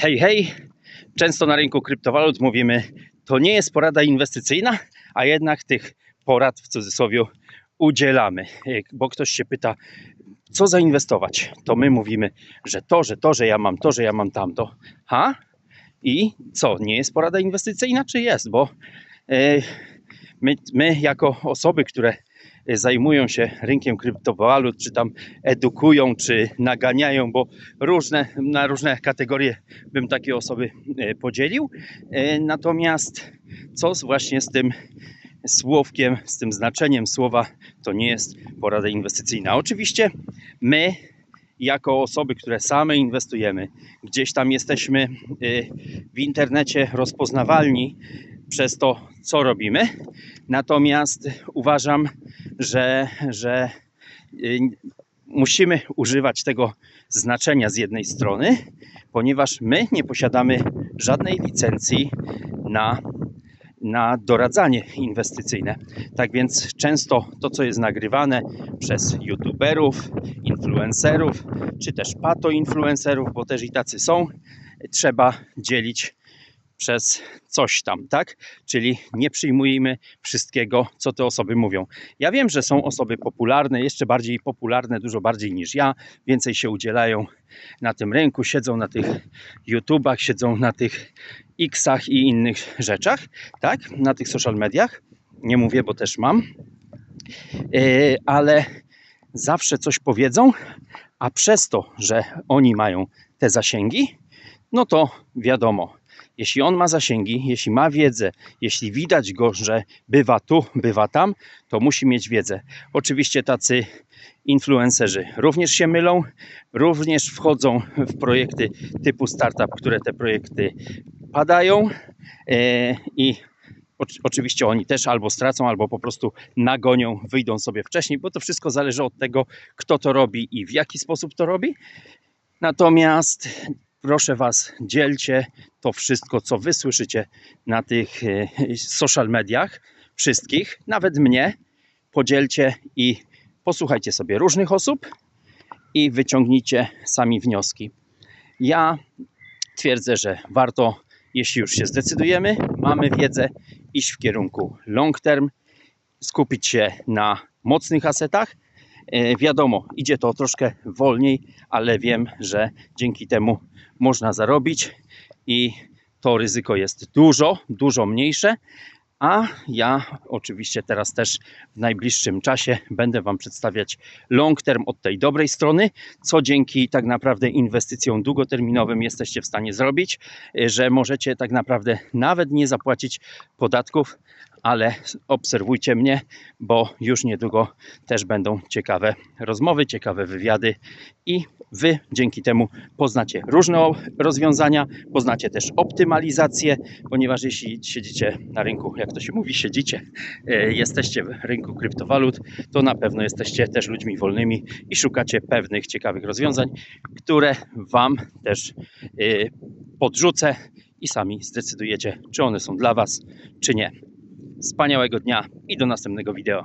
Hej, hej! Często na rynku kryptowalut mówimy, to nie jest porada inwestycyjna, a jednak tych porad w cudzysłowie udzielamy. Bo ktoś się pyta, co zainwestować, to my mówimy, że to, że to, że ja mam to, że ja mam tamto. Ha? I co, nie jest porada inwestycyjna, czy jest? Bo e, my, my jako osoby, które zajmują się rynkiem kryptowalut, czy tam edukują, czy naganiają, bo różne, na różne kategorie bym takie osoby e, podzielił. E, Natomiast co właśnie z tym słówkiem, z tym znaczeniem słowa, to nie jest porada inwestycyjna. Oczywiście my, jako osoby, które same inwestujemy, gdzieś tam jesteśmy w internecie rozpoznawalni przez to, co robimy. Natomiast uważam, że, że y, musimy używać tego znaczenia z jednej strony, ponieważ my nie posiadamy żadnej licencji na, na doradzanie inwestycyjne. Tak więc często to, co jest nagrywane przez youtuberów, influencerów, czy też pato-influencerów, bo też i tacy są, trzeba dzielić przez coś tam, tak? Czyli nie przyjmujemy wszystkiego, co te osoby mówią. Ja wiem, że są osoby popularne, jeszcze bardziej popularne, dużo bardziej niż ja, więcej się udzielają na tym rynku, siedzą na tych YouTubach, siedzą na tych Xach i innych rzeczach, tak? Na tych social mediach. Nie mówię, bo też mam. Yy, ale zawsze coś powiedzą, a przez to, że oni mają te zasięgi, no to wiadomo, jeśli on ma zasięgi, jeśli ma wiedzę, jeśli widać go, że bywa tu, bywa tam, to musi mieć wiedzę. Oczywiście tacy influencerzy również się mylą, również wchodzą w projekty typu startup, które te projekty padają e, i oczy- oczywiście oni też albo stracą, albo po prostu nagonią, wyjdą sobie wcześniej, bo to wszystko zależy od tego, kto to robi i w jaki sposób to robi. Natomiast proszę Was, dzielcie to wszystko, co Wy słyszycie na tych e, social mediach, wszystkich, nawet mnie, podzielcie i posłuchajcie sobie różnych osób i wyciągnijcie sami wnioski. Ja twierdzę, że warto, jeśli już się zdecydujemy, mamy wiedzę, iść w kierunku long term, skupić się na mocnych asetach. E, Wiadomo, idzie to troszkę wolniej, ale wiem, że dzięki temu można zarobić i to ryzyko jest dużo, dużo mniejsze. A ja oczywiście teraz też w najbliższym czasie będę Wam przedstawiać long term od tej dobrej strony, co dzięki tak naprawdę inwestycjom długoterminowym jesteście w stanie zrobić, y, że możecie tak naprawdę nawet nie zapłacić podatków, ale obserwujcie mnie, bo już niedługo też będą ciekawe rozmowy, ciekawe wywiady i Wy dzięki temu poznacie różne rozwiązania, poznacie też optymalizację, ponieważ jeśli siedzicie na rynku, jak to się mówi, siedzicie, e, jesteście w rynku kryptowalut, to na pewno jesteście też ludźmi wolnymi i szukacie pewnych ciekawych rozwiązań, które Wam też e, podrzucę i sami zdecydujecie, czy one są dla Was, czy nie. Wspaniałego dnia i do następnego wideo.